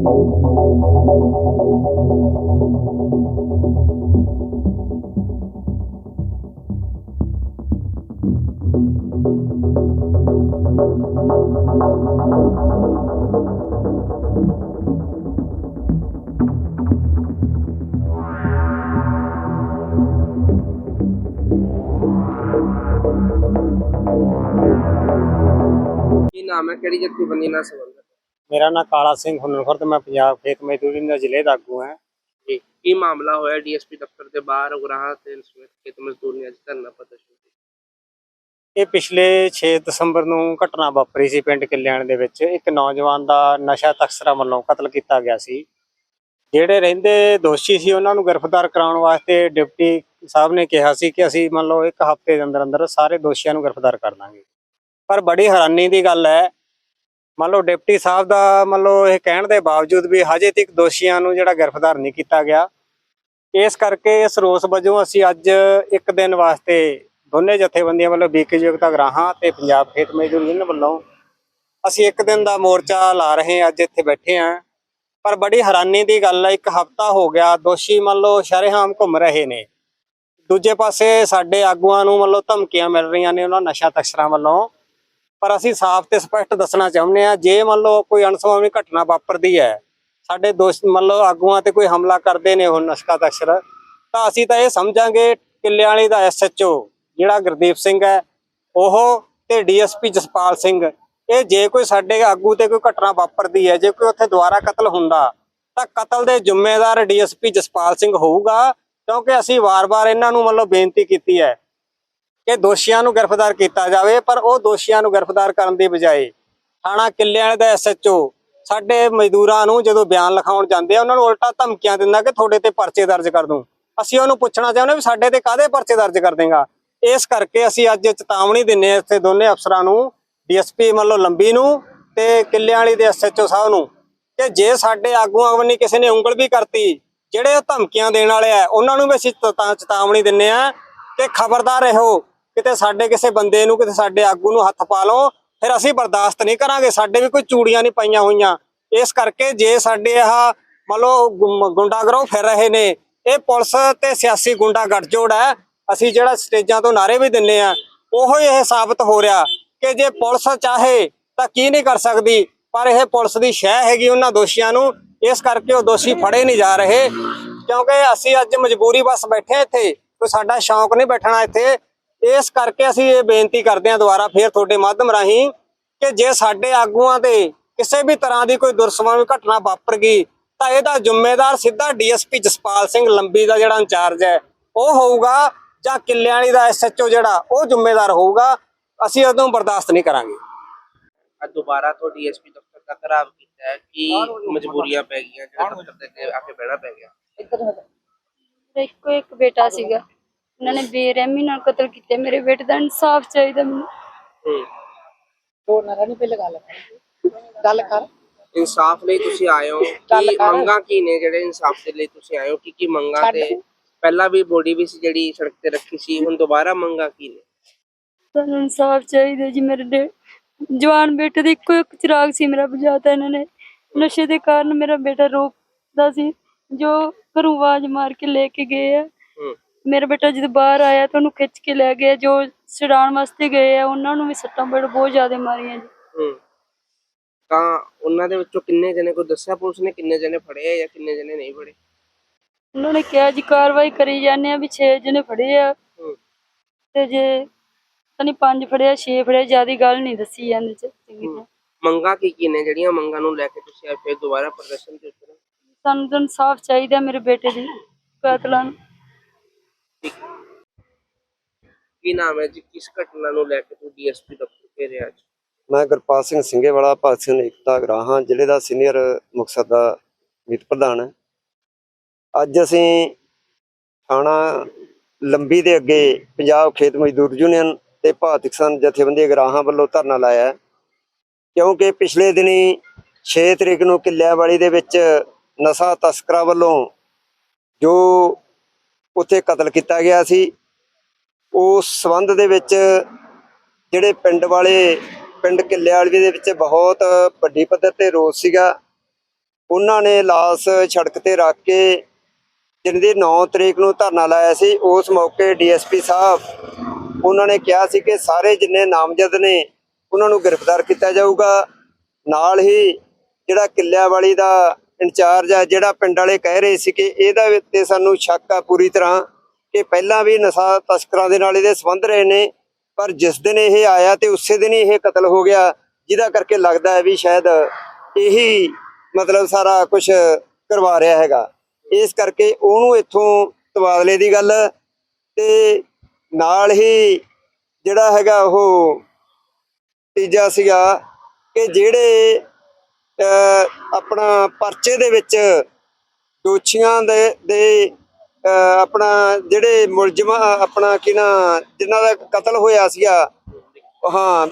ਕੀ ਨਾਮ ਹੈ ਕਿਹੜੀ ਜਥੇਬੰਦੀ ਨਾਲ ਸੰਬੰਧਿਤ ਮੇਰਾ ਨਾਮ ਕਾਲਾ ਸਿੰਘ ਹੁਨਰਖੁਰ ਤੇ ਮੈਂ ਪੰਜਾਬ ਖੇਤ ਮਜ਼ਦੂਰੀ ਦਾ ਜ਼ਿਲ੍ਹੇ ਦਾ ਆਗੂ ਹਾਂ। ਜੀ ਕੀ ਮਾਮਲਾ ਹੋਇਆ ਡੀਐਸਪੀ ਦਫ਼ਤਰ ਦੇ ਬਾਹਰ ਉਗਰਾਹਾਂ ਤੇ ਸਮੇਤ ਖੇਤ ਮਜ਼ਦੂਰ ਨੇ ਅੱਜ ਧਰਨਾ ਪ੍ਰਦਰਸ਼ਨ ਕੀਤਾ? ਇਹ ਪਿਛਲੇ 6 ਦਸੰਬਰ ਨੂੰ ਘਟਨਾ ਵਾਪਰੀ ਸੀ ਪਿੰਡ ਕਿੱਲਿਆਣ ਦੇ ਵਿੱਚ। ਇੱਕ ਨੌਜਵਾਨ ਦਾ ਨਸ਼ਾ ਤਸਕਰਾਂ ਵੱਲੋਂ ਕਤਲ ਕੀਤਾ ਗਿਆ ਸੀ। ਜਿਹੜੇ ਰਹਿੰਦੇ ਦੋਸ਼ੀ ਸੀ ਉਹਨਾਂ ਨੂੰ ਗ੍ਰਿਫਤਾਰ ਕਰਾਉਣ ਵਾਸਤੇ ਡਿਪਟੀ ਸਾਹਿਬ ਨੇ ਕਿਹਾ ਸੀ ਕਿ ਅਸੀਂ ਮੰਨ ਲਓ ਇੱਕ ਹਫ਼ਤੇ ਦੇ ਅੰਦਰ ਅੰਦਰ ਸਾਰੇ ਦੋਸ਼ੀਆਂ ਨੂੰ ਗ੍ਰਿਫਤਾਰ ਕਰ ਦਾਂਗੇ। ਪਰ ਬੜੀ ਹੈਰਾਨੀ ਦੀ ਗੱਲ ਹੈ ਮੰਨ ਲਓ ਡਿਪਟੀ ਸਾਹਿਬ ਦਾ ਮੰਨ ਲਓ ਇਹ ਕਹਿਣ ਦੇ ਬਾਵਜੂਦ ਵੀ ਹਜੇ ਤੱਕ ਦੋਸ਼ੀਆਂ ਨੂੰ ਜਿਹੜਾ ਗ੍ਰਿਫਤਾਰ ਨਹੀਂ ਕੀਤਾ ਗਿਆ। ਇਸ ਕਰਕੇ ਇਸ ਰੋਸ ਵਜੋਂ ਅਸੀਂ ਅੱਜ ਇੱਕ ਦਿਨ ਵਾਸਤੇ ਦੋਨੇ ਜਥੇਬੰਦੀਆਂ ਵੱਲੋਂ ਬੀਕੇ ਯੁਗਤਾ ਗਰਾਹਾਂ ਤੇ ਪੰਜਾਬ ਖੇਤ ਮਜ਼ਦੂਰ ਯੂਨੀਅਨ ਵੱਲੋਂ ਅਸੀਂ ਇੱਕ ਦਿਨ ਦਾ ਮੋਰਚਾ ਲਾ ਰਹੇ ਹਾਂ, ਅੱਜ ਇੱਥੇ ਬੈਠੇ ਹਾਂ। ਪਰ ਬੜੀ ਹੈਰਾਨੀ ਦੀ ਗੱਲ ਹੈ, ਇੱਕ ਹਫਤਾ ਹੋ ਗਿਆ, ਦੋਸ਼ੀ ਮੰਨ ਲਓ ਸ਼ਰੇਆਮ ਘੁੰਮ ਰਹੇ ਨੇ। ਦੂਜੇ ਪਾਸੇ ਸਾਡੇ ਆਗੂਆਂ ਨੂੰ ਮੰਨ ਲਓ ਧਮਕੀਆਂ ਮਿਲ ਰਹੀਆਂ ਨੇ ਉਹਨਾਂ ਨਸ਼ਾ ਤਸਕਰਾਂ ਵੱਲੋਂ। ਪਰ ਅਸੀਂ ਸਾਫ਼ ਤੇ ਸਪਸ਼ਟ ਦੱਸਣਾ ਚਾਹੁੰਦੇ ਆ ਜੇ ਮੰਨ ਲਓ ਕੋਈ ਅਣਸੁਖਾਵੀ ਘਟਨਾ ਵਾਪਰਦੀ ਹੈ, ਸਾਡੇ ਦੋਸਤ ਮੰਨ ਲਓ ਆਗੂਆਂ ਤੇ ਕੋਈ ਹਮਲਾ ਕਰਦੇ ਨੇ ਉਹ ਨਸ਼ਕਾ ਤਸਕਰ ਤਾਂ ਅਸੀਂ ਤਾਂ ਇਹ ਸਮਝਾਂਗੇ ਕਿੱਲੇ ਵਾਲੀ ਦਾ ਐਸਐਚਓ ਜਿਹੜਾ ਗੁਰਦੀਪ ਸਿੰਘ ਹੈ, ਉਹ ਤੇ ਡੀਐਸਪੀ ਜਸਪਾਲ ਸਿੰਘ, ਇਹ ਜੇ ਕੋਈ ਸਾਡੇ ਆਗੂ ਤੇ ਕੋਈ ਘਟਨਾ ਵਾਪਰਦੀ ਹੈ, ਜੇ ਕੋਈ ਉੱਥੇ ਦੁਬਾਰਾ ਕਤਲ ਹੁੰਦਾ, ਤਾਂ ਕਤਲ ਦੇ ਜ਼ਿੰਮੇਦਾਰ ਡੀਐਸਪੀ ਜਸਪਾਲ ਸਿੰਘ ਹੋਊਗਾ, ਕਿਉਂਕਿ ਅਸੀਂ ਵਾਰ-ਵਾਰ ਇਹਨਾਂ ਨੂੰ ਮਤਲਬ ਬੇਨਤੀ ਕੀਤੀ ਹੈ ਕਿ ਦੋਸ਼ੀਆਂ ਨੂੰ ਗ੍ਰਿਫਤਾਰ ਕੀਤਾ ਜਾਵੇ, ਪਰ ਉਹ ਦੋਸ਼ੀਆਂ ਨੂੰ ਗ੍ਰਿਫਤਾਰ ਕਰਨ ਦੀ ਬਜਾਏ ਥਾਣਾ ਕਿੱਲਿਆਂ ਦਾ ਐਸਐਚਓ ਸਾਡੇ ਮਜ਼ਦੂਰਾਂ ਨੂੰ ਜਦੋਂ ਬਿਆਨ ਲਿਖਾਉਣ ਜਾਂਦੇ ਆ, ਉਹਨਾਂ ਨੂੰ ਉਲਟਾ ਧਮਕੀਆਂ ਦਿੰਦਾ ਕਿ ਤੁਹਾਡੇ ਤੇ ਪਰਚੇ ਦਰਜ ਕਰ ਦੂੰ। ਅਸੀਂ ਉਹਨੂੰ ਪੁੱਛਣਾ ਚਾਹੁੰਦੇ ਵੀ ਸਾਡੇ ਤੇ ਕਾਹਦੇ ਪਰਚੇ ਦਰਜ ਕਰ ਦੇਗਾ? ਇਸ ਕਰਕੇ ਅਸੀਂ ਅੱਜ ਚੇਤਾਵਨੀ ਦਿੰਨੇ ਆ ਇੱਥੇ ਦੋਨੇ ਅਫਸਰਾਂ ਨੂੰ, ਡੀਐਸਪੀ ਮੰਨ ਲਓ ਲੰਬੀ ਨੂੰ ਤੇ ਕਿੱਲਿਆਂ ਵਾਲੀ ਦੇ ਐਸਐਚਓ ਸਾਹਿਬ ਨੂੰ, ਕਿ ਜੇ ਸਾਡੇ ਆਗੂਆਂ ਵੱਲੋਂ ਕਿਸੇ ਨੇ ਉਂਗਲ ਵੀ ਕਰਤੀ, ਜਿਹੜੇ ਉਹ ਧਮਕੀਆਂ ਦੇਣ ਵਾਲੇ ਆ, ਉਹਨਾਂ ਨੂੰ ਵੀ ਅਸੀਂ ਚੇਤਾਵਨੀ ਦਿੰਨੇ ਆ ਕਿ ਖਬਰਦਾਰ ਰਹੋ। ਕਿਤੇ ਸਾਡੇ ਕਿਸੇ ਬੰਦੇ ਨੂੰ, ਕਿਤੇ ਸਾਡੇ ਆਗੂ ਨੂੰ ਹੱਥ ਪਾ ਲਓ, ਫਿਰ ਅਸੀਂ ਬਰਦਾਸ਼ਤ ਨਹੀਂ ਕਰਾਂਗੇ। ਸਾਡੇ ਵੀ ਕੋਈ ਚੂੜੀਆਂ ਨਹੀਂ ਪਾਈਆਂ ਹੋਈਆਂ। ਇਸ ਕਰਕੇ ਜੇ ਸਾਡੇ ਆਹ ਮੰਨ ਲਓ ਗੁੰਮ- ਫਿਰ ਰਹੇ ਨੇ, ਇਹ ਪੁਲਿਸ ਤੇ ਸਿਆਸੀ ਗੁੰਡਾ ਗੱਠਜੋੜ ਹੈ। ਅਸੀਂ ਜਿਹੜਾ ਸਟੇਜਾਂ ਤੋਂ ਨਾਰੇ ਵੀ ਦਿੰਨੇ ਆ, ਉਹੋ ਇਹ ਸਾਬਤ ਹੋ ਰਿਹਾ ਕਿ ਜੇ ਪੁਲਿਸ ਚਾਹੇ ਤਾਂ ਕੀ ਨਹੀਂ ਕਰ ਸਕਦੀ, ਪਰ ਇਹ ਪੁਲਿਸ ਦੀ ਸ਼ਹਿ ਹੈਗੀ ਉਹਨਾਂ ਦੋਸ਼ੀਆਂ ਨੂੰ। ਇਸ ਕਰਕੇ ਉਹ ਦੋਸ਼ੀ ਫੜੇ ਨਹੀਂ ਜਾ ਰਹੇ, ਕਿਉਂਕਿ ਅਸੀਂ ਅੱਜ ਮਜਬੂਰੀ ਬਸ ਬੈਠੇ ਇੱਥੇ, ਕੋਈ ਸਾਡਾ ਸ਼ੌਂਕ ਨਹੀਂ ਬੈਠਣਾ ਇੱਥੇ। ਇਸ ਕਰਕੇ ਅਸੀਂ ਇਹ ਬੇਨਤੀ ਕਰਦੇ ਹਾਂ ਦੁਬਾਰਾ ਫੇਰ ਤੁਹਾਡੇ ਮਾਧਿਅਮ ਰਾਹੀਂ ਕਿ ਜੇ ਸਾਡੇ ਆਗੂਆਂ ਤੇ ਕਿਸੇ ਵੀ ਤਰ੍ਹਾਂ ਦੀ ਕੋਈ ਦੁਰਸਵਾਮੀ ਘਟਨਾ ਵਾਪਰ ਗਈ ਤਾਂ ਇਹਦਾ ਜ਼ਿੰਮੇਦਾਰ ਸਿੱਧਾ ਡੀਐਸਪੀ ਜਸਪਾਲ ਸਿੰਘ ਲੰਬੀ ਦਾ ਜਿਹੜਾ ਇੰਚਾਰਜ ਹੈ ਉਹ ਹੋਊਗਾ ਜਾਂ ਕਿੱਲਿਆਂ ਵਾਲੀ ਦਾ ਐਸਐਚਓ ਜਿਹੜਾ ਉਹ ਜ਼ਿੰਮੇਦਾਰ ਹੋਊਗਾ ਅਸੀਂ ਉਹਨੂੰ ਬਰਦਾਸ਼ਤ ਨਹੀਂ ਕਰਾਂਗੇ। ਅੱਜ ਦੁਬਾਰਾ ਤੋਂ ਡੀਐਸਪੀ ਦਫ਼ਤਰ ਦਾ ਘਰਾਵ ਕੀਤਾ ਹੈ ਕੀ ਮਜਬੂਰੀਆਂ ਪੈ ਗਈਆਂ ਜਿਹੜੇ ਦਫ਼ਤਰ ਦੇ ਅੱਗੇ ਆ ਕੇ ਬਹਿਣਾ ਪੈ ਗਿਆ। ਇੱਕੋ ਇੱਕ ਬੇਟਾ ਸੀਗਾ। ਉਹਨਾਂ ਨੇ ਬੇਰਹਿਮੀ ਨਾਲ ਕਤਲ ਕੀਤੇ ਮੇਰੇ ਬੇਟੇ ਦਾ ਇਨਸਾਫ ਚਾਹੀਦਾ ਮੈਨੂੰ। ਹੋਰ ਨਾ ਰਹਿਣੀ ਪਹਿਲੇ ਗੱਲ ਕਰ। ਗੱਲ ਕਰ। ਇਨਸਾਫ ਲਈ ਤੁਸੀਂ ਆਏ ਹੋ। ਕੀ। ਮੰਗਾਂ ਕੀ ਨੇ ਜਿਹੜੇ ਇਨਸਾਫ ਦੇ ਲਈ ਤੁਸੀਂ ਆਏ ਹੋ? ਕੀ ਕੀ ਮੰਗਾਂ। ਤੇ ਪਹਿਲਾਂ ਵੀ ਬੋਡੀ ਵੀ ਸੀ ਜਿਹੜੀ ਸੜਕ ਤੇ ਰੱਖੀ ਸੀ ਹੁਣ ਦੁਬਾਰਾ ਮੰਗਾਂ ਕੀ ਨੇ? ਸਾਨੂੰ ਇਨਸਾਫ ਚਾਹੀਦਾ ਜੀ ਮੇਰੇ ਦੇ। ਜਵਾਨ ਬੇਟੇ ਦੀ ਇੱਕੋ ਇੱਕ ਚਿਰਾਗ ਸੀ ਮੇਰਾ ਬੁਝਾਤਾ ਇਹਨਾਂ ਨੇ। ਨਸ਼ੇ ਦੇ ਕਾਰਨ ਮੇਰਾ ਬੇਟਾ ਰੋਕਦਾ ਸੀ। ਜੋ ਘਰੋਂ ਆਵਾਜ਼ ਮਾਰ ਕੇ ਲੈ ਕੇ ਗਏ ਆ। ਮੇਰਾ ਬੇਟਾ ਜਦੋਂ ਬਾਹਰ ਆਇਆ ਤਾਂ ਉਹਨੂੰ ਖਿੱਚ ਕੇ ਲੈ ਗਏ ਜੋ ਛਡਾਉਣ ਵਾਸਤੇ ਗਏ ਆ ਉਹਨਾਂ ਨੂੰ ਵੀ ਸੱਟਾਂ ਬੜ ਬਹੁਤ ਜ਼ਿਆਦਾ ਮਾਰੀਆਂ ਜੀ। ਹੂੰ। ਤਾਂ ਉਹਨਾਂ ਦੇ ਵਿੱਚੋਂ ਕਿੰਨੇ ਜਣੇ ਕੋਈ ਦੱਸਿਆ ਪੁਲਿਸ ਨੇ ਕਿੰਨੇ ਜਣੇ ਫੜੇ ਆ ਜਾਂ ਕਿੰਨੇ ਜਣੇ ਨਹੀਂ ਫੜੇ? ਉਹਨਾਂ ਨੇ ਕਿਹਾ ਜੀ ਕਾਰਵਾਈ ਕਰੀ ਜਾਂਦੇ ਆ ਵੀ 6 ਜਣੇ ਫੜੇ ਆ। ਹੂੰ। ਤੇ ਜੇ ਤਨੀ ਪੰਜ ਫੜਿਆ 6 ਫੜਿਆ ਜਿਆਦੀ ਗੱਲ ਨਹੀਂ ਦੱਸੀ ਜਾਂਦੀ ਚ ਚੰਗੀ ਤਰ੍ਹਾਂ। ਮੰਗਾਂ ਕੀ ਕੀ ਨੇ ਜਿਹੜੀਆਂ ਮੰਗਾਂ ਨੂੰ ਲੈ ਕੇ ਤੁਸੀਂ ਅੱਜ ਫਿਰ ਦੁਬਾਰਾ ਪ੍ਰਦਰਸ਼ਨ ਤੇ ਉਤਰੇ ਸਾਨੂੰ ਤਾਂ ਇਨਸਾਫ ਚਾਹੀਦਾ ਮੇਰੇ ਬੇਟੇ ਦੀ ਕਾਤਲਾਂ ਨੂੰ ਕੀ ਨਾਮ ਹੈ ਜੀ? ਕਿਸ ਘਟਨਾ ਨੂੰ ਲੈ ਕੇ ਤੂੰ ਡੀਐਸਪੀ ਦਫ਼ਤਰ ਘੇਰਿਆ ਅੱਜ? ਮੈਂ ਗੁਰਪਾਲ ਸਿੰਘ ਸਿੰਘੇਵਾਲਾ ਭਗਤ ਸਿੰਘ ਏਕਤਾ ਗਰਾਹਾਂ, ਜ਼ਿਲ੍ਹੇ ਦਾ ਸੀਨੀਅਰ ਮੁਕਤਸਰ ਦਾ ਮੀਤ ਪ੍ਰਧਾਨ ਹਾਂ। ਅੱਜ ਅਸੀਂ ਥਾਣਾ ਲੰਬੀ ਦੇ ਅੱਗੇ ਪੰਜਾਬ ਖੇਤ ਮਜ਼ਦੂਰ ਯੂਨੀਅਨ ਤੇ ਭਾਰਤ ਕਿਸਾਨ ਜਥੇਬੰਦੀ ਗਰਾਹਾਂ ਵੱਲੋਂ ਧਰਨਾ ਲਾਇਆ ਕਿਉਂਕਿ ਪਿਛਲੇ ਦਿਨੀ 6 ਤਰੀਕ ਨੂੰ ਕਿੱਲਿਆਂਵਾਲੀ ਦੇ ਵਿੱਚ ਨਸ਼ਾ ਤਸਕਰਾਂ ਵੱਲੋਂ ਜੋ ਉੱਥੇ ਕਤਲ ਕੀਤਾ ਗਿਆ ਸੀ। ਉਸ ਸਬੰਧ ਦੇ ਵਿੱਚ ਜਿਹੜੇ ਪਿੰਡ ਵਾਲੇ, ਪਿੰਡ ਕਿੱਲਿਆਲਵੀ ਦੇ ਵਿੱਚ ਬਹੁਤ ਵੱਡੀ ਪੱਧਰ ਤੇ ਰੋਸ ਸੀਗਾ। ਉਹਨਾਂ ਨੇ ਲਾਸ਼ ਸੜਕ ਤੇ ਰੱਖ ਕੇ ਜਿਹਦੀ 9 ਤਰੀਕ ਨੂੰ ਧਰਨਾ ਲਾਇਆ ਸੀ। ਉਸ ਮੌਕੇ ਡੀਐਸਪੀ ਸਾਹਿਬ ਉਹਨਾਂ ਨੇ ਕਿਹਾ ਸੀ ਕਿ ਸਾਰੇ ਜਿੰਨੇ ਨਾਮਜ਼ਦ ਨੇ, ਉਹਨਾਂ ਨੂੰ ਗ੍ਰਿਫਤਾਰ ਕੀਤਾ ਜਾਊਗਾ। ਨਾਲ ਹੀ ਜਿਹੜਾ ਕਿੱਲਿਆਂ ਵਾਲੀ ਦਾ ਇੰਚਾਰਜ ਆ, ਜਿਹੜਾ ਪਿੰਡ ਵਾਲੇ ਕਹਿ ਰਹੇ ਸੀ ਕਿ ਇਹਦਾ ਵੀ ਤੇ ਸਾਨੂੰ ਸ਼ੱਕ ਆ ਪੂਰੀ ਤਰ੍ਹਾਂ ਕਿ ਪਹਿਲਾਂ ਵੀ ਨਸ਼ਾ ਤਸਕਰਾਂ ਦੇ ਨਾਲ ਇਹਦੇ ਸੰਬੰਧ ਰਹੇ ਨੇ, ਪਰ ਜਿਸ ਦਿਨ ਇਹ ਆਇਆ ਤੇ ਉਸੇ ਦਿਨ ਹੀ ਇਹ ਕਤਲ ਹੋ ਗਿਆ, ਜਿਹਦਾ ਕਰਕੇ ਲੱਗਦਾ ਹੈ ਵੀ ਸ਼ਾਇਦ ਇਹੀ ਮਤਲਬ ਸਾਰਾ ਕੁਝ ਕਰਵਾ ਰਿਹਾ ਹੈਗਾ। ਇਸ ਕਰਕੇ ਉਹਨੂੰ ਇੱਥੋਂ ਤਬਾਦਲੇ ਦੀ ਗੱਲ ਤੇ ਨਾਲ ਹੀ ਜਿਹੜਾ ਹੈਗਾ ਉਹ ਤੀਜਾ ਸੀਗਾ ਕਿ ਜਿਹੜੇ ਆਪਣਾ ਪਰਚੇ ਦੇ ਵਿੱਚ ਦੋਸ਼ੀਆਂ ਦੇ ਦੇ ਆਪਣਾ ਜਿਹੜੇ ਮੁਲਜ਼ਮ ਆਪਣਾ ਕੀ ਨਾ, ਜਿਨ੍ਹਾਂ ਦਾ ਕਤਲ ਹੋਇਆ ਸੀਗਾ, ਹਾਂ,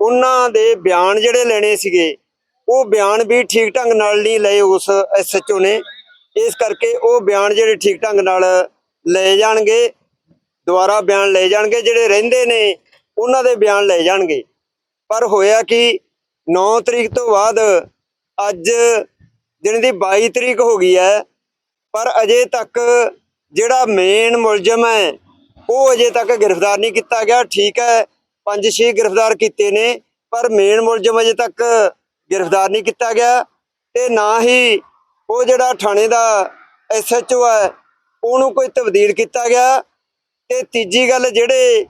ਉਹਨਾਂ ਦੇ ਬਿਆਨ ਜਿਹੜੇ ਲੈਣੇ ਸੀਗੇ, ਉਹ ਬਿਆਨ ਵੀ ਠੀਕ ਢੰਗ ਨਾਲ ਨਹੀਂ ਲਏ ਉਸ ਐਸਐਚਓ ਨੇ। ਇਸ ਕਰਕੇ ਉਹ ਬਿਆਨ ਜਿਹੜੇ ਠੀਕ ਢੰਗ ਨਾਲ ਲਏ ਜਾਣਗੇ, ਦੁਬਾਰਾ ਬਿਆਨ ਲਏ ਜਾਣਗੇ, ਜਿਹੜੇ ਰਹਿੰਦੇ ਨੇ, ਉਹਨਾਂ ਦੇ ਬਿਆਨ ਲਏ ਜਾਣਗੇ। ਪਰ ਹੋਇਆ ਕਿ 9 ਤਰੀਕ ਤੋਂ ਬਾਅਦ ਅੱਜ ਦਿਨ ਦੀ 22 ਤਰੀਕ ਹੋ ਗਈ ਹੈ, ਪਰ ਅਜੇ ਤੱਕ ਜਿਹੜਾ ਮੇਨ ਮੁਲਜ਼ਮ ਹੈ, ਉਹ ਅਜੇ ਤੱਕ ਗ੍ਰਿਫਤਾਰ ਨਹੀਂ ਕੀਤਾ ਗਿਆ। ਠੀਕ ਹੈ, ਪੰਜ ਛੇ ਗ੍ਰਿਫਤਾਰ ਕੀਤੇ ਨੇ, ਪਰ ਮੇਨ ਮੁਲਜ਼ਮ ਅਜੇ ਤੱਕ ਗ੍ਰਿਫਤਾਰ ਨਹੀਂ ਕੀਤਾ ਗਿਆ ਤੇ ਨਾ ਹੀ ਉਹ ਜਿਹੜਾ ਥਾਣੇ ਦਾ ਐਸਐਚਓ ਹੈ, ਉਹਨੂੰ ਕੋਈ ਤਬਦੀਲ ਕੀਤਾ ਗਿਆ। ਤੇ ਤੀਜੀ ਗੱਲ, ਜਿਹੜੇ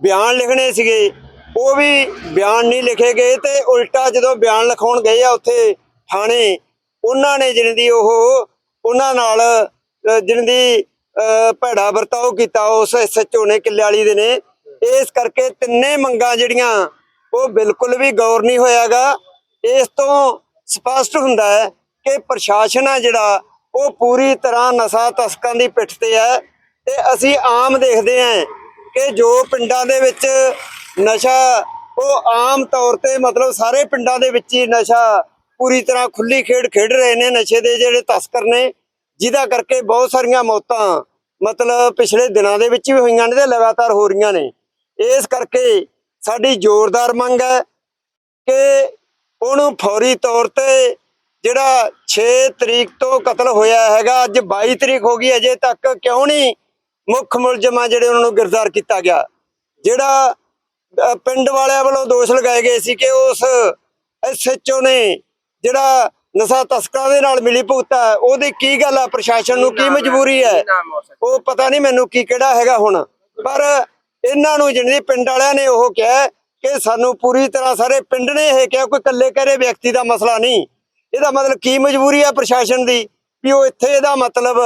ਬਿਆਨ ਲਿਖਣੇ ਸੀਗੇ, ਉਹ ਵੀ ਬਿਆਨ ਨਹੀਂ ਲਿਖੇ ਗਏ ਤੇ ਉਲਟਾ ਜਦੋਂ ਬਿਆਨ ਲਿਖਾਉਣ ਗਏ ਆ ਉੱਥੇ ਥਾਣੇ। ਉਹਨਾਂ ਨੇ ਜਿਹਨਾਂ ਦੀ ਉਹ ਉਹਨਾਂ ਨਾਲ ਅਹ, ਜਿਹਨਾਂ ਦੀ ਅਹ, ਭੈੜਾ ਵਰਤਾਓ ਕੀਤਾ ਉਸ ਐਸਐਚਓ ਨੇ ਕਿੱਲੇ ਵਾਲੀ ਦੇ ਨੇ। ਇਸ ਕਰਕੇ ਤਿੰਨੇ ਮੰਗਾਂ ਜਿਹੜੀਆਂ ਉਹ ਬਿਲਕੁਲ ਵੀ ਗੌਰ ਨਹੀਂ ਹੋਇਆਗਾ। ਇਸ ਤੋਂ ਸਪਸ਼ਟ ਹੁੰਦਾ ਹੈ ਕਿ ਪ੍ਰਸ਼ਾਸਨ ਆ ਜਿਹੜਾ ਉਹ ਪੂਰੀ ਤਰ੍ਹਾਂ ਨਸ਼ਾ ਤਸਕਾਂ ਦੀ ਪਿੱਠ ਤੇ ਹੈ। ਤੇ ਅਸੀਂ ਆਮ ਦੇਖਦੇ ਹਾਂ ਕਿ ਜੋ ਪਿੰਡਾਂ ਦੇ ਵਿੱਚ ਨਸ਼ਾ ਉਹ ਆਮ ਤੌਰ ਤੇ ਮਤਲਬ ਸਾਰੇ ਪਿੰਡਾਂ ਦੇ ਵਿੱਚ ਹੀ ਨਸ਼ਾ ਪੂਰੀ ਤਰ੍ਹਾਂ ਖੁੱਲੀ ਖੇਡ ਖੇਡ ਰਹੇ ਨੇ ਨਸ਼ੇ ਦੇ ਜਿਹੜੇ ਤਸਕਰ ਨੇ, ਜਿਹਦਾ ਕਰਕੇ ਬਹੁਤ ਸਾਰੀਆਂ ਮੌਤਾਂ ਮਤਲਬ ਪਿਛਲੇ ਦਿਨਾਂ ਦੇ ਵਿੱਚ ਵੀ ਹੋਈਆਂ ਨੇ ਤੇ ਲਗਾਤਾਰ ਹੋ ਰਹੀਆਂ ਨੇ। ਇਸ ਕਰਕੇ ਸਾਡੀ ਜ਼ੋਰਦਾਰ ਮੰਗ ਹੈ ਕਿ ਉਹਨੂੰ ਫੌਰੀ ਤੌਰ ਤੇ ਜਿਹੜਾ 6 ਤਰੀਕ ਤੋਂ ਕਤਲ ਹੋਇਆ ਹੈਗਾ, ਅੱਜ 22 ਤਰੀਕ ਹੋ ਗਈ, ਅਜੇ ਤੱਕ ਕਿਉਂ ਨਹੀਂ ਮੁੱਖ ਮੁਲਜ਼ਮਾਂ ਜਿਹੜੇ ਉਹਨਾਂ ਨੂੰ ਗ੍ਰਿਫਤਾਰ ਕੀਤਾ ਗਿਆ। ਜਿਹੜਾ ਪਿੰਡ ਵਾਲਿਆਂ ਵੱਲੋਂ ਦੋਸ਼ ਲਗਾਏ ਗਏ ਸੀ ਕਿ ਉਸ ਐਸਐਚਓ ਨੇ ਜਿਹੜਾ ਨਸ਼ਾ ਤਸਕਰਾਂ ਦੇ ਨਾਲ ਮਿਲੀ ਭੁਗਤਾ ਹੈ, ਉਹਦੀ ਕੀ ਗੱਲ ਆ ਪ੍ਰਸ਼ਾਸਨ ਨੂੰ ਕੀ ਮਜਬੂਰੀ ਹੈ? ਹੋ ਉਹ ਪਤਾ ਨਹੀਂ ਮੈਨੂੰ ਕੀ ਕਿਹੜਾ ਹੈਗਾ ਹੁਣ। ਪਰ ਇਹਨਾਂ ਨੂੰ ਜਿਹੜੇ ਪਿੰਡ ਵਾਲਿਆਂ ਨੇ ਉਹ ਕਿਹਾ ਕਿ ਸਾਨੂੰ ਪੂਰੀ ਤਰ੍ਹਾਂ ਸਾਰੇ ਪਿੰਡ ਨੇ ਇਹ ਕਿਹਾ ਕੋਈ ਇਕੱਲੇ ਕਰੇ ਵਿਅਕਤੀ ਦਾ ਮਸਲਾ ਨਹੀਂ। ਇਹਦਾ ਮਤਲਬ ਕੀ ਮਜਬੂਰੀ ਹੈ ਪ੍ਰਸ਼ਾਸਨ ਦੀ? ਵੀ ਉਹ ਇੱਥੇ ਇਹਦਾ ਮਤਲਬ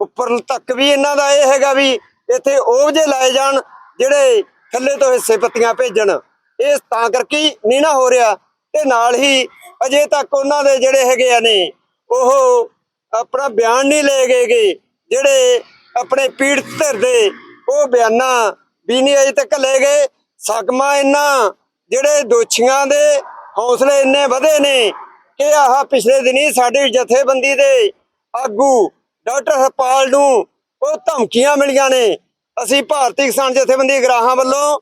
ਉੱਪਰ ਤੱਕ ਵੀ ਇਹਨਾਂ ਦਾ ਇਹ ਹੈਗਾ ਵੀ ਇੱਥੇ ਉਹ ਜੇ ਲਾਏ ਜਾਣ ਜਿਹੜੇ ਥੱਲੇ ਤੋਂ ਹਿੱਸੇ ਪੱਤੀਆਂ ਭੇਜਣ। ਇਹ ਤਾਂ ਕਰਕੇ ਹੀ ਨਹੀਂ ਨਾ ਹੋ ਰਿਹਾ। ਤੇ ਨਾਲ ਹੀ ਅਜੇ ਤੱਕ ਉਹਨਾਂ ਦੇ ਜਿਹੜੇ ਹੈਗੇ ਆ ਨੇ, ਉਹ ਆਪਣਾ ਬਿਆਨ ਨਹੀਂ ਲਏ ਗਏਗੇ ਜਿਹੜੇ ਆਪਣੇ ਪੀੜਤ ਧਿਰ ਦੇ ਉਹ ਬਿਆਨਾਂ ਵੀ ਨਹੀਂ ਅਜੇ ਤੱਕ ਲਏ ਗਏ। ਸਗਮਾ ਇਹਨਾਂ, ਜਿਹੜੇ ਦੋਸ਼ੀਆਂ ਦੇ ਹੌਸਲੇ ਇੰਨੇ ਵਧੇ ਨੇ ਕਿ ਆਹ ਪਿਛਲੇ ਦਿਨੀ ਸਾਡੀ ਜਥੇਬੰਦੀ ਦੇ ਆਗੂ ਡਾਕਟਰ ਹਰਪਾਲ ਨੂੰ ਉਹ ਧਮਕੀਆਂ ਮਿਲੀਆਂ ਨੇ। ਅਸੀਂ ਭਾਰਤੀ ਕਿਸਾਨ ਜਥੇਬੰਦੀ ਗਰਾਹਾਂ ਵੱਲੋਂ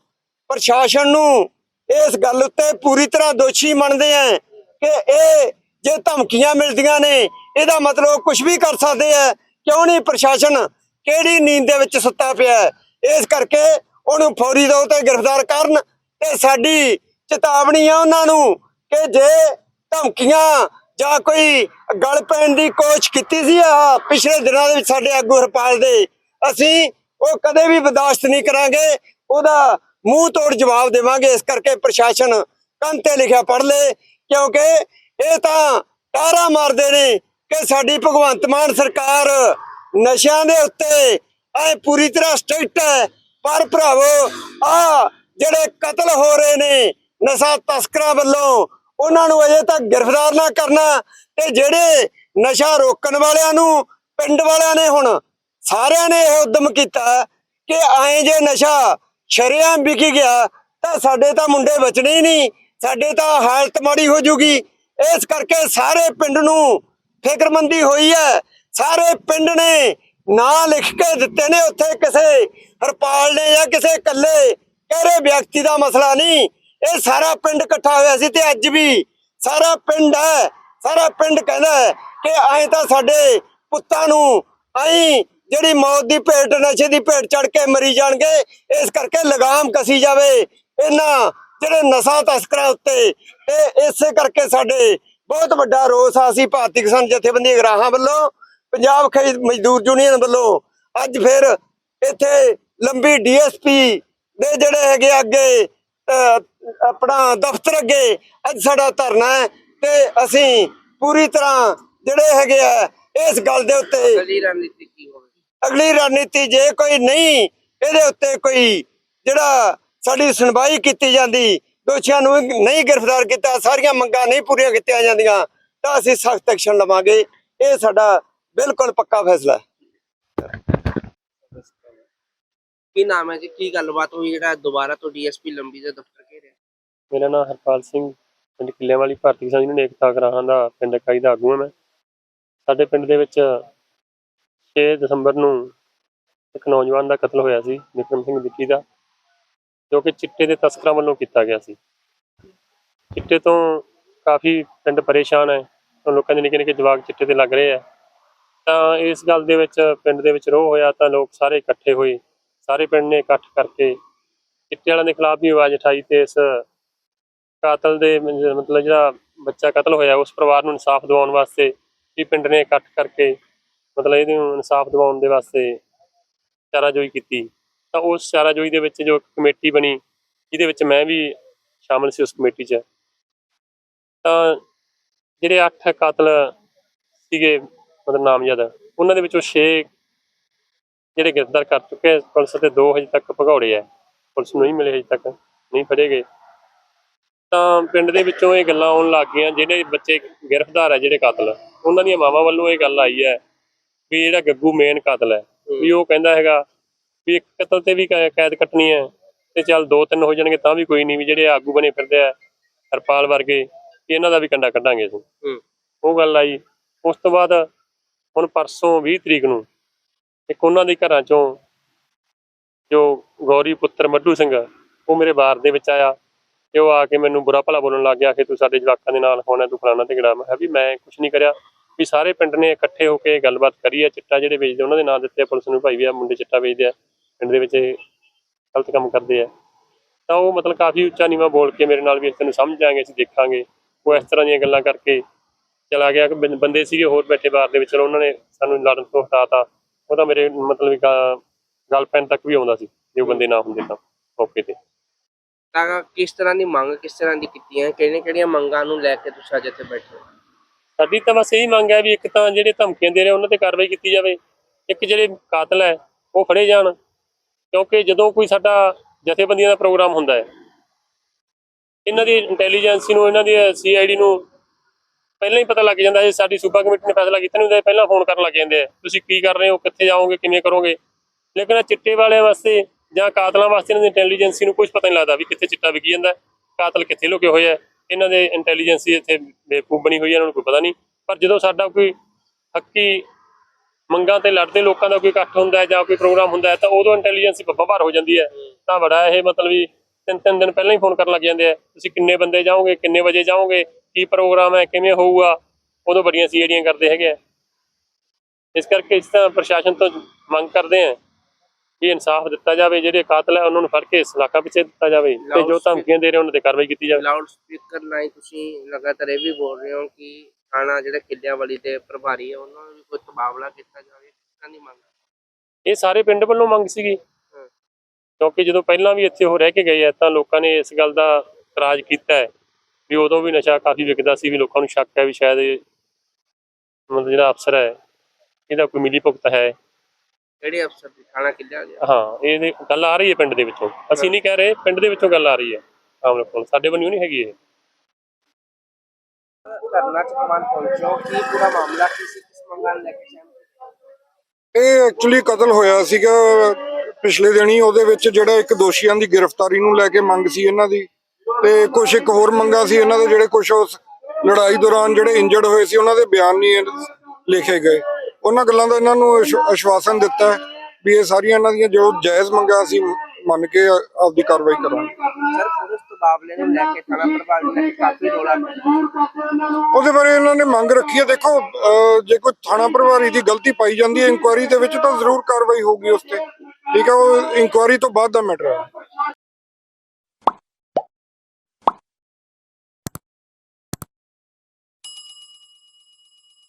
ਪ੍ਰਸ਼ਾਸਨ ਨੂੰ ਇਸ ਗੱਲ ਉੱਤੇ ਪੂਰੀ ਤਰ੍ਹਾਂ ਦੋਸ਼ੀ ਮੰਨਦੇ ਆ। ਕਿ ਇਹ ਜੇ ਧਮਕੀਆਂ ਮਿਲਦੀਆਂ ਨੇ, ਇਹਦਾ ਮਤਲਬ ਕੁਝ ਵੀ ਕਰ ਸਕਦੇ ਆ। ਕਿਉਂ ਨਹੀਂ ਪ੍ਰਸ਼ਾਸਨ ਕਿਹੜੀ ਨੀਂਦ ਦੇ ਵਿੱਚ ਸੁੱਤਾ ਪਿਆ ਇਸ ਕਰਕੇ ਉਹਨੂੰ ਫੌਰੀ ਤੌਰ ਤੇ ਗ੍ਰਿਫਤਾਰ ਕਰਨ ਤੇ ਸਾਡੀ ਚੇਤਾਵਨੀ ਆ ਉਹਨਾਂ ਨੂੰ ਕਿ ਜੇ ਧਮਕੀਆਂ ਜਾਂ ਕੋਈ ਗਲ ਪੈਣ ਦੀ ਕੋਸ਼ਿਸ਼ ਕੀਤੀ ਸੀ ਆ ਪਿਛਲੇ ਦਿਨਾਂ ਦੇ ਵਿੱਚ ਸਾਡੇ ਆਗੂ ਹਰਪਾਲ ਦੇ, ਅਸੀਂ ਉਹ ਕਦੇ ਵੀ ਬਰਦਾਸ਼ਤ ਨਹੀਂ ਕਰਾਂਗੇ। ਉਹਦਾ ਮੂੰਹ ਤੋੜ ਜਵਾਬ ਦੇਵਾਂਗੇ। ਇਸ ਕਰਕੇ ਪ੍ਰਸ਼ਾਸਨ ਕੰਨ ਤੇ ਲਿਖਿਆ ਪੜ ਲੇ। ਕਿਉਂਕਿ ਇਹ ਤਾਂ ਟਾਰਾ ਮਾਰਦੇ ਨੇ ਕਿ ਸਾਡੀ ਭਗਵੰਤ ਮਾਨ ਸਰਕਾਰ ਨਸ਼ਿਆਂ ਦੇ ਉੱਤੇ ਐ ਪੂਰੀ ਤਰ੍ਹਾਂ ਸਟ੍ਰਿਕਟ ਹੈ। ਪਰ ਭਰਾਵੋ, ਆ ਜਿਹੜੇ ਕਤਲ ਹੋ ਰਹੇ ਨੇ, ਨਸ਼ਾ ਤਸਕਰਾਂ ਵੱਲੋਂ, ਉਹਨਾਂ ਨੂੰ ਅਜੇ ਤੱਕ ਗ੍ਰਿਫਤਾਰ ਨਾ ਕਰਨਾ ਤੇ ਜਿਹੜੇ ਨਸ਼ਾ ਰੋਕਣ ਵਾਲਿਆਂ ਨੂੰ, ਪਿੰਡ ਵਾਲਿਆਂ ਨੇ ਹੁਣ ਸਾਰਿਆਂ ਨੇ ਇਹ ਉਦਮ ਕੀਤਾ ਕਿ ਐਂ ਜੇ ਨਸ਼ਾ ਸ਼ਰਿਆਂ ਵਿਕੀ ਗਿਆ, ਤਾਂ ਸਾਡੇ ਤਾਂ ਮੁੰਡੇ ਬਚਣੇ ਹੀ ਨਹੀਂ। ਸਾਡੇ ਤਾਂ ਹਾਲਤ ਮਾੜੀ ਹੋ ਜੂਗੀ। ਇਸ ਕਰਕੇ ਸਾਰੇ ਪਿੰਡ ਨੂੰ ਫਿਕਰਮੰਦੀ ਹੋਈ ਹੈ। ਸਾਰੇ ਪਿੰਡ ਨੇ ਨਾਂ ਲਿਖ ਕੇ ਦਿੱਤੇ ਨੇ ਉੱਥੇ ਕਿਸੇ ਹਰਪਾਲ ਨੇ ਜਾਂ ਕਿਸੇ ਇਕੱਲੇ ਕਿਹੜੇ ਵਿਅਕਤੀ ਦਾ ਮਸਲਾ ਨਹੀਂ। ਇਹ ਸਾਰਾ ਪਿੰਡ ਇਕੱਠਾ ਹੋਇਆ ਸੀ ਤੇ ਅੱਜ ਵੀ ਸਾਰਾ ਪਿੰਡ ਹੈ। ਸਾਰਾ ਪਿੰਡ ਕਹਿੰਦਾ ਕਿ ਐਂ ਤਾਂ ਸਾਡੇ ਪੁੱਤਾਂ ਨੂੰ ਐਂ ਜਿਹੜੀ ਮੌਤ ਦੀ ਭੇਟ, ਨਸ਼ੇ ਦੀ ਭੇਟ ਚੜ ਕੇ ਮਰੀ ਜਾਣਗੇ। ਇਸ ਕਰਕੇ ਲਗਾਮ ਕਸੀ ਜਾਵੇ। ਇਹਨਾਂ ਜਿਹੜੇ ਨਸ਼ਾ ਤਸਕਰਾਂ ਉੱਤੇ ਤੇ ਇਸੇ ਕਰਕੇ ਸਾਡੇ ਬਹੁਤ ਵੱਡਾ ਰੋਸ ਆ ਅਸੀਂ ਭਾਰਤੀ ਕਿਸਾਨ ਜਥੇਬੰਦੀ ਅਗਰਾਹਾਂ ਵੱਲੋਂ ਪੰਜਾਬ ਖੇਤ ਮਜ਼ਦੂਰ ਯੂਨੀਅਨ ਵੱਲੋਂ ਅੱਜ ਫਿਰ ਇੱਥੇ ਲੰਬੀ ਡੀਐਸਪੀ ਦੇ ਜਿਹੜੇ ਹੈਗੇ ਅੱਗੇ ਆਪਣਾ ਦਫ਼ਤਰ ਅੱਗੇ ਅੱਜ ਸਾਡਾ ਧਰਨਾ ਹੈ ਤੇ ਅਸੀਂ ਪੂਰੀ ਤਰ੍ਹਾਂ ਜਿਹੜੇ ਹੈਗੇ ਆ ਇਸ ਗੱਲ ਦੇ ਉੱਤੇ ਅਗਲੀ ਰਣਨੀਤੀ ਕੀ ਹੋਵੇ? ਅਗਲੀ ਰਣਨੀਤੀ ਜੇ ਕੋਈ ਨਹੀਂ ਇਹਦੇ ਉੱਤੇ ਕੋਈ ਜਿਹੜਾ ਸਾਡੀ ਸੁਣਵਾਈ ਕੀਤੀ ਜਾਂਦੀ ਦੋਸ਼ੀਆਂ ਨੂੰ ਨਹੀਂ ਗ੍ਰਿਫਤਾਰ ਕੀਤਾ ਸਾਰੀਆਂ ਮੰਗਾਂ ਨਹੀਂ ਪੂਰੀਆਂ ਕੀਤੀਆਂ ਜਾਂਦੀਆਂ ਤਾਂ ਅਸੀਂ ਸਖਤ ਐਕਸ਼ਨ ਲਵਾਂਗੇ। ਇਹ ਸਾਡਾ ਬਿਲਕੁਲ ਪੱਕਾ ਫੈਸਲਾ ਹੈ। ਕੀ ਨਾਮ ਹੈ ਜੀ? ਕੀ ਗੱਲਬਾਤ ਹੋਈ ਜਿਹੜਾ ਦੁਬਾਰਾ ਤੋਂ ਡੀਐਸਪੀ ਲੰਬੀ ਦੇ ਦਫ਼ਤਰ ਘੇਰਿਆ? ਮੇਰਾ ਨਾਮ ਹਰਪਾਲ ਸਿੰਘ ਪਿੰਡ ਕਿੱਲਿਆਂ ਵਾਲੀ ਭਾਰਤੀ ਕਿਸਾਨ ਯੂਨੀਅਨ ਏਕਤਾ ਗਰਾਹਾਂ ਦਾ ਪਿੰਡ ਇਕਾਈ ਦਾ ਆਗੂ ਹਾਂ ਮੈਂ। ਸਾਡੇ ਪਿੰਡ ਦੇ ਵਿੱਚ 6 ਦਸੰਬਰ ਨੂੰ ਇੱਕ ਨੌਜਵਾਨ ਦਾ ਕਤਲ ਹੋਇਆ ਸੀ ਵਿਕਰਮ ਸਿੰਘ ਵਿੱਕੀ ਦਾ। ਜੋ ਕਿ ਚਿੱਟੇ ਦੇ ਤਸਕਰਾਂ ਵੱਲੋਂ ਕੀਤਾ ਗਿਆ ਸੀ। ਚਿੱਟੇ ਤੋਂ ਕਾਫੀ ਪਿੰਡ ਪਰੇਸ਼ਾਨ ਹੈ ਲੋਕਾਂ ਦੇ ਨਿੱਕੇ ਨਿੱਕੇ ਜਵਾਕ ਚਿੱਟੇ ਤੇ ਲੱਗ ਰਹੇ ਆ ਤਾਂ ਇਸ ਗੱਲ ਦੇ ਵਿੱਚ, ਪਿੰਡ ਦੇ ਵਿੱਚ ਰੋਹ ਹੋਇਆ ਤਾਂ ਲੋਕ ਸਾਰੇ ਇਕੱਠੇ ਹੋਏ। ਸਾਰੇ ਪਿੰਡ ਨੇ ਇਕੱਠ ਕਰਕੇ ਚਿੱਟੇ ਵਾਲਿਆਂ ਦੇ ਖਿਲਾਫ ਵੀ ਆਵਾਜ਼ ਉਠਾਈ ਤੇ ਇਸ ਕਾਤਲ ਦੇ ਮਤਲਬ ਜਿਹੜਾ ਬੱਚਾ ਕਤਲ ਹੋਇਆ, ਉਸ ਪਰਿਵਾਰ ਨੂੰ ਇਨਸਾਫ ਦਿਵਾਉਣ ਵਾਸਤੇ ਵੀ ਪਿੰਡ ਨੇ ਇਕੱਠ ਕਰਕੇ ਮਤਲਬ ਇਹਨੂੰ ਇਨਸਾਫ ਦਿਵਾਉਣ ਦੇ ਵਾਸਤੇ ਚਾਰਾਜੋਈ ਕੀਤੀ। ਤਾਂ ਉਸ ਚਾਰਾਜੋਈ ਦੇ ਵਿੱਚ ਜੋ ਇੱਕ ਕਮੇਟੀ ਬਣੀ, ਜਿਹਦੇ ਵਿੱਚ ਮੈਂ ਵੀ ਸ਼ਾਮਲ ਸੀ ਉਸ ਕਮੇਟੀ 'ਚ। ਤਾਂ ਜਿਹੜੇ ਅੱਠ ਕਾਤਲ ਸੀਗੇ, ਮਤਲਬ ਨਾਮਜ਼ਦ, ਉਹਨਾਂ ਦੇ ਵਿੱਚੋਂ 6 ਜਿਹੜੇ ਗ੍ਰਿਫਤਾਰ ਕਰ ਚੁੱਕੇ ਪੁਲਿਸ ਤੇ ਦੋ ਹਜੇ ਤੱਕ ਭਗੌੜੇ ਆ। ਪੁਲਿਸ ਨੂੰ ਨਹੀਂ ਮਿਲੇ ਹਜੇ ਤੱਕ, ਨਹੀਂ ਫੜੇ ਗਏ। ਤਾਂ ਪਿੰਡ ਦੇ ਵਿੱਚੋਂ ਇਹ ਗੱਲਾਂ ਆਉਣ ਲੱਗ ਗਈਆਂ, ਜਿਹੜੇ ਬੱਚੇ ਗ੍ਰਿਫਤਾਰ ਹੈ ਜਿਹੜੇ ਕਾਤਲ, ਉਹਨਾਂ ਦੀਆਂ ਮਾਵਾਂ ਵੱਲੋਂ ਇਹ ਗੱਲ ਆਈ ਹੈ ਵੀ ਜਿਹੜਾ ਗੱਗੂ ਮੇਨ ਕਾਤਲ ਹੈ, ਵੀ ਉਹ ਕਹਿੰਦਾ ਹੈਗਾ ਵੀ ਇੱਕ ਕਤਲ ਤੇ ਵੀ ਕੈ- ਕੈਦ ਕੱਟਣੀ ਹੈ ਤੇ ਚੱਲ ਦੋ ਤਿੰਨ ਹੋ ਜਾਣਗੇ ਤਾਂ ਵੀ ਕੋਈ ਨਹੀਂ ਵੀ ਜਿਹੜੇ ਆਗੂ ਬਣੇ ਫਿਰਦੇ ਆ ਹਰਪਾਲ ਵਰਗੇ ਵੀ ਇਹਨਾਂ ਦਾ ਵੀ ਕੰਡਾ ਕੱਢਾਂਗੇ ਅਸੀਂ। ਹੂੰ। ਉਹ ਗੱਲ ਆਈ। ਉਸ ਤੋਂ ਬਾਅਦ ਹੁਣ ਪਰਸੋਂ 20 ਤਰੀਕ ਨੂੰ ਇੱਕ ਉਹਨਾਂ ਦੇ ਘਰਾਂ ਚੋਂ ਜੋ ਗੌਰੀ ਪੁੱਤਰ ਮੱਡੂ ਸਿੰਘ ਉਹ ਮੇਰੇ ਬਾਰ ਦੇ ਵਿੱਚ ਆਇਆ ਤੇ ਉਹ ਆ ਕੇ ਮੈਨੂੰ ਬੁਰਾ ਭਲਾ ਬੋਲਣ ਲੱਗ ਗਿਆ ਕਿ ਤੂੰ ਸਾਡੇ ਜਵਾਕਾਂ ਦੇ ਨਾਲ ਹੋਣਾ ਤੂੰ ਫਲਾਣਾ ਤੇ ਗੜਾ ਮੈਂ ਕਿਹਾ ਵੀ ਮੈਂ ਕੁਝ ਨਹੀਂ ਕਰਿਆ। ਵੀ ਸਾਰੇ ਪਿੰਡ ਨੇ ਇਕੱਠੇ ਹੋ ਕੇ ਗੱਲਬਾਤ ਕਰੀ ਹੈ ਚਿੱਟਾ ਜਿਹੜੇ ਵੇਚਦੇ ਉਹਨਾਂ ਦੇ ਨਾਂ ਦਿੱਤੇ ਪੁਲਿਸ ਨੂੰ, ਭਾਈ ਵੀ ਆ ਮੁੰਡੇ ਚਿੱਟਾ ਵੇਚਦੇ ਆ, ਪਿੰਡ ਦੇ ਵਿੱਚ ਗਲਤ ਕੰਮ ਕਰਦੇ ਆ। ਤਾਂ ਉਹ ਮਤਲਬ ਕਾਫੀ ਉੱਚਾ ਨੀਵਾਂ ਬੋਲ ਕੇ ਮੇਰੇ ਨਾਲ ਵੀ ਅਸੀਂ ਤੈਨੂੰ ਸਮਝ ਅਸੀਂ ਦੇਖਾਂਗੇ। ਉਹ ਇਸ ਤਰ੍ਹਾਂ ਦੀਆਂ ਗੱਲਾਂ ਕਰਕੇ ਚਲਾ ਗਿਆ ਕਿ ਬੰਦੇ ਸੀਗੇ ਹੋਰ ਬੈਠੇ ਬਾਹਰ ਦੇ ਵਿੱਚ ਚਲੋ ਉਹਨਾਂ ਨੇ ਸਾਨੂੰ ਲੜਨ ਤੋਂ ਹਟਾਤਾ। ਉਹ ਤਾਂ ਮੇਰੇ ਮਤਲਬ ਗਾ- ਗੱਲ ਪੈਣ ਤੱਕ ਵੀ ਆਉਂਦਾ ਸੀ, ਜੇ ਉਹ ਬੰਦੇ ਨਾ ਹੁੰਦੇ ਤਾਂ ਮੌਕੇ ਤੇ। ਤਾਂ ਕਿਸ ਤਰ੍ਹਾਂ ਦੀ ਮੰਗ ਕਿਸ ਤਰ੍ਹਾਂ ਦੀ ਕੀਤੀ ਹੈ? ਕਿਹੜੀਆਂ ਕਿਹੜੀਆਂ ਮੰਗਾਂ ਨੂੰ ਲੈ ਕੇ ਤੁਸੀਂ ਅੱਜ ਇੱਥੇ ਬੈਠੇ ਹੋ? ਸਾਡੀ ਤਾਂ ਬਸ ਇਹੀ ਮੰਗ ਹੈ ਵੀ ਇੱਕ ਤਾਂ ਜਿਹੜੇ ਧਮਕੀਆਂ ਦੇ ਰਹੇ ਉਹਨਾਂ ਤੇ ਕਾਰਵਾਈ ਕੀਤੀ ਜਾਵੇ। ਇੱਕ ਜਿਹੜੇ ਕਾਤਲ ਹੈ, ਉਹ ਫੜੇ ਜਾਣ, ਕਿਉਂਕਿ ਜਦੋਂ ਕੋਈ ਸਾਡਾ ਜਥੇਬੰਦੀਆਂ ਦਾ ਪ੍ਰੋਗਰਾਮ ਹੁੰਦਾ ਹੈ, ਇਹਨਾਂ ਦੀ ਇੰਟੈਲੀਜੈਂਸੀ ਨੂੰ, ਇਹਨਾਂ ਦੀ ਸੀਆਈਡੀ ਨੂੰ ਪਹਿਲਾਂ ਹੀ ਪਤਾ ਲੱਗ ਜਾਂਦਾ ਹੈ ਸਾਡੀ ਸੂਬਾ ਕਮੇਟੀ ਨੇ ਫੈਸਲਾ ਕੀਤਾ ਨਹੀਂ ਹੁੰਦਾ ਪਹਿਲਾਂ ਫੋਨ ਕਰਨ ਲੱਗ ਜਾਂਦੇ ਆ, ਤੁਸੀਂ ਕੀ ਕਰ ਰਹੇ ਹੋ, ਕਿੱਥੇ ਜਾਓਗੇ, ਕਿਵੇਂ ਕਰੋਗੇ? ਲੇਕਿਨ ਇਹ ਚਿੱਟੇ ਵਾਲਿਆਂ ਵਾਸਤੇ ਜਾਂ ਕਾਤਲਾਂ ਵਾਸਤੇ ਇਹਨਾਂ ਦੀ ਇੰਟੈਲੀਜੈਂਸੀ ਨੂੰ ਕੁਝ ਪਤਾ ਨਹੀਂ ਲੱਗਦਾ ਵੀ ਕਿੱਥੇ ਚਿੱਟਾ ਵਿਕੀ ਜਾਂਦਾ, ਕਾਤਲ ਕਿੱਥੇ ਲੁਕੇ ਹੋਏ ਹੈ ਇਹਨਾਂ ਦੇ ਇੰਟੈਲੀਜੈਂਸੀ ਇੱਥੇ ਬੇਵਕੂਫ ਬਣੀ ਹੋਈ ਹੈ ਇਹਨਾਂ ਨੂੰ ਕੋਈ ਪਤਾ ਨਹੀਂ। ਪਰ ਜਦੋਂ ਸਾਡਾ ਕੋਈ ਹੱਕੀ ਮੰਗਾਂ ਤੇ ਲੜਦੇ ਲੋਕਾਂ ਦਾ ਕੋਈ ਇਕੱਠ ਹੁੰਦਾ ਹੈ ਜਾਂ ਕੋਈ ਪ੍ਰੋਗਰਾਮ ਹੁੰਦਾ ਹੈ ਤਾਂ ਉਦੋਂ ਇੰਟੈਲੀਜੈਂਸੀ ਬੱਬਾ ਭਾਰ ਹੋ ਜਾਂਦੀ ਹੈ। ਤਾਂ ਬੜਾ ਇਹ ਮਤਲਬ ਵੀ ਤਿੰਨ ਤਿੰਨ ਦਿਨ ਪਹਿਲਾਂ ਹੀ ਫੋਨ ਕਰਨ ਲੱਗ ਜਾਂਦੇ ਆ ਤੁਸੀਂ ਕਿੰਨੇ ਬੰਦੇ ਜਾਓਗੇ ਕਿੰਨੇ ਵਜੇ ਜਾਓਗੇ ਕੀ ਪ੍ਰੋਗਰਾਮ ਹੈ ਕਿਵੇਂ ਹੋਊਗਾ ਉਦੋਂ ਬੜੀਆਂ ਸੀੜੀਆਂ ਕਰਦੇ ਹੈਗੇ ਇਸ ਕਰਕੇ ਇਸ ਤਰ੍ਹਾਂ ਪ੍ਰਸ਼ਾਸਨ ਤੋਂ ਮੰਗ ਕਰਦੇ ਆ ਵੀ ਇਨਸਾਫ ਦਿੱਤਾ ਜਾਵੇ ਜਿਹੜੇ ਕਾਤਲ ਹੈ ਉਹਨਾਂ ਨੂੰ ਫੜ ਕੇ ਸਲਾਖਾਂ ਪਿੱਛੇ ਦਿੱਤਾ ਜਾਵੇ ਤੇ ਜੋ ਧਮਕੀਆਂ ਦੇ ਰਹੇ ਉਹਨਾਂ ਤੇ ਕਾਰਵਾਈ ਕੀਤੀ ਜਾਵੇ। ਲਾਊਡ ਸਪੀਕਰ ਨਾਲ ਤੁਸੀਂ ਲਗਾਤਾਰ ਇਹ ਵੀ ਬੋਲ ਰਹੇ ਹੋ ਕਿ ਥਾਣਾ ਜਿਹੜਾ ਕਿੱਲਿਆਂ ਵਾਲੀ ਦੇ ਪ੍ਰਭਾਰੀ ਹੈ ਉਹਨਾਂ ਨੂੰ ਵੀ ਕੋਈ ਤਬਾਦਲਾ ਕੀਤਾ ਜਾਵੇ ਕਿਸ ਤਰ੍ਹਾਂ ਦੀ ਮੰਗ ਇਹ ਸਾਰੇ ਪਿੰਡ ਵੱਲੋਂ ਮੰਗ ਸੀਗੀ। ਕਿਉਂਕਿ ਜਦੋਂ ਪਹਿਲਾਂ ਵੀ ਇੱਥੇ ਉਹ ਰਹਿ ਕੇ ਗਏ ਆ ਤਾਂ ਲੋਕਾਂ ਨੇ ਇਸ ਗੱਲ ਦਾ ਇਤਰਾਜ਼ ਕੀਤਾ ਹੈ ਵੀ ਉਦੋਂ ਵੀ ਨਸ਼ਾ ਕਾਫੀ ਵਿਕਦਾ ਸੀ ਵੀ ਲੋਕਾਂ ਨੂੰ ਸ਼ੱਕ ਹੈ ਵੀ ਸ਼ਾਇਦ ਇਹ ਮਤਲਬ ਜਿਹੜਾ ਅਫਸਰ ਹੈ ਇਹਦਾ ਕੋਈ ਮਿਲੀ ਭੁਗਤ ਹੈ। ਕਿਹੜੇ ਅਫਸਰ ਦੀ ਥਾਣਾ ਕਿੱਲਿਆਂ ਦੇ ਹਾਂ ਇਹ ਗੱਲ ਆ ਰਹੀ ਹੈ ਪਿੰਡ ਦੇ ਵਿੱਚੋਂ। ਅਸੀਂ ਨਹੀਂ ਕਹਿ ਰਹੇ ਪਿੰਡ ਦੇ ਵਿੱਚੋਂ ਗੱਲ ਆ ਰਹੀ ਹੈ। ਆਮ ਲੋਕਾਂ ਨੂੰ ਸਾਡੇ ਵੱਲੋਂ ਨਹੀਂ ਹੈਗੀ ਇਹ। ਧਰਨਾ ਚਕਮਾਨ ਪਹੁੰਚੋ ਕੀ ਪੂਰਾ ਮਾਮਲਾ ਕੀ ਸੀ ਕਿਸ ਮੰਗਾਂ ਨੂੰ ਲੈ ਕੇ ਸ਼ਾਮਿਲ ਇਹ ਐਕਚੁਅਲੀ ਕਤਲ ਹੋਇਆ ਸੀਗਾ ਪਿਛਲੇ ਦਿਨੀ। ਉਹਦੇ ਵਿੱਚ ਜਿਹੜਾ ਇੱਕ ਦੋਸ਼ੀਆਂ ਦੀ ਗ੍ਰਿਫਤਾਰੀ ਨੂੰ ਲੈ ਕੇ ਮੰਗ ਸੀ ਇਹਨਾਂ ਦੀ। ਤੇ ਕੁਝ ਇੱਕ ਹੋਰ ਮੰਗਾ ਸੀ ਇਹਨਾਂ ਦੇ ਜਿਹੜੇ ਕੁਝ ਉਸ ਲੜਾਈ ਦੌਰਾਨ ਜਿਹੜੇ ਇੰਜਰਡ ਹੋਏ ਸੀ ਉਹਨਾਂ ਦੇ ਬਿਆਨ ਨਹੀਂ ਲਿਖੇ ਗਏ। ਉਹਨਾਂ ਗੱਲਾਂ ਦਾ ਇਹਨਾਂ ਨੂੰ ਅਸ਼- ਆਸ਼ਵਾਸਨ ਦਿੱਤਾ ਹੈ ਵੀ ਇਹ ਸਾਰੀਆਂ ਇਹਨਾਂ ਦੀਆਂ ਜੋ ਜਾਇਜ਼ ਮੰਗਾਂ ਸੀ ਮੰਨ ਕੇ ਆਪਦੀ ਕਾਰਵਾਈ ਕਰਾਂਗੇ। ਸਰ ਪੁਲਿਸ ਤੋਂ ਤਬਾਦਲੇ ਨੂੰ ਲੈ ਕੇ ਥਾਣਾ ਪ੍ਰਭਾਰੀ ਨੂੰ ਲੈ ਕੇ ਕਾਫੀ ਰੌਲਾ ਪਿਆ ਉਹਦੇ ਬਾਰੇ ਇਹਨਾਂ ਨੇ ਮੰਗ ਰੱਖੀ ਹੈ। ਦੇਖੋ ਜੇ ਕੋਈ ਥਾਣਾ ਪ੍ਰਭਾਰੀ ਦੀ ਗਲਤੀ ਪਾਈ ਜਾਂਦੀ ਹੈ ਇਨਕੁਆਇਰੀ ਦੇ ਵਿੱਚ ਤਾਂ ਜ਼ਰੂਰ ਕਾਰਵਾਈ ਹੋਊਗੀ ਉਸ ਤੇ। ਠੀਕ ਹੈ ਉਹ ਇਨਕੁਆਇਰੀ ਤੋਂ ਬਾਅਦ ਦਾ ਮੈਟਰ ਹੈ।